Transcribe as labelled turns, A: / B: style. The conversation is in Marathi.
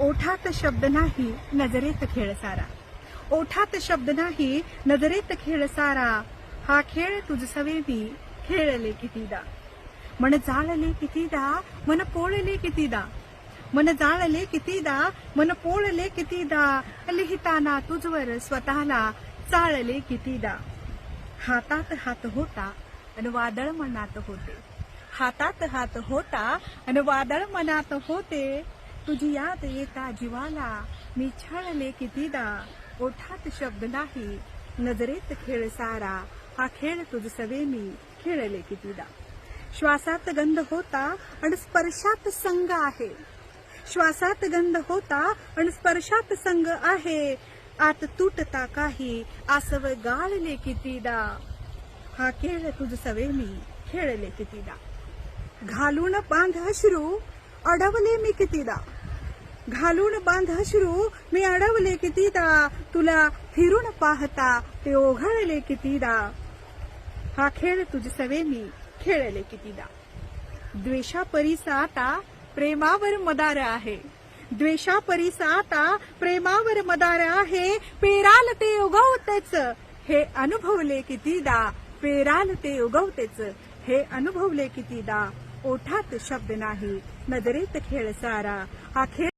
A: ओठात शब्द नाही नजरेत खेळ सारा. ओठात शब्द नाही नजरेत खेळ सारा. हा खेळ तुझ सवे मी खेळले कितीदा. मन जाळले कितीदा मन पोळले कितीदा. मन जाळले कितीदा मन पोळले कितीदा. लिहिताना तुझवर स्वतःला चाळले कितीदा. हातात हात होता आणि वादळ मनात होते. हातात हात होता आणि वादळ मनात होते. तुझी याद येता जीवाला मी छळले कितीदा ओठात शब्द नाही. नजरेत खेळ सारा. हा खेळ तुझ सवे मी खेळले कितीदा श्वासात गंध होता आणि स्पर्शात संग आहे. श्वासात गंध होता आणि स्पर्शात संग आहे. आत तुटता काही आसव गाळले कितीदा हा खेळ तुझ सवे मी खेळले कितीदा घालून बांध अश्रू अडवले मी कितीदा. घालून बांध अश्रू मी अडवले कितीदा? तुला फिरून पाहता ते ओघळले कितीदा? हा खेळ तुझ सवे मी खेळले कितीदा? द्वेषा परीसा आता प्रेमावर मदार आहे. द्वेषा परीसा आता प्रेमावर मदार आहे. पेराल ते उगवतेच. हे अनुभवले कितीदा? पेराल ते उगवतेच. हे अनुभवले कितीदा? ओठात शब्द नाही. नजरेत खेळ सारा. हा खेळ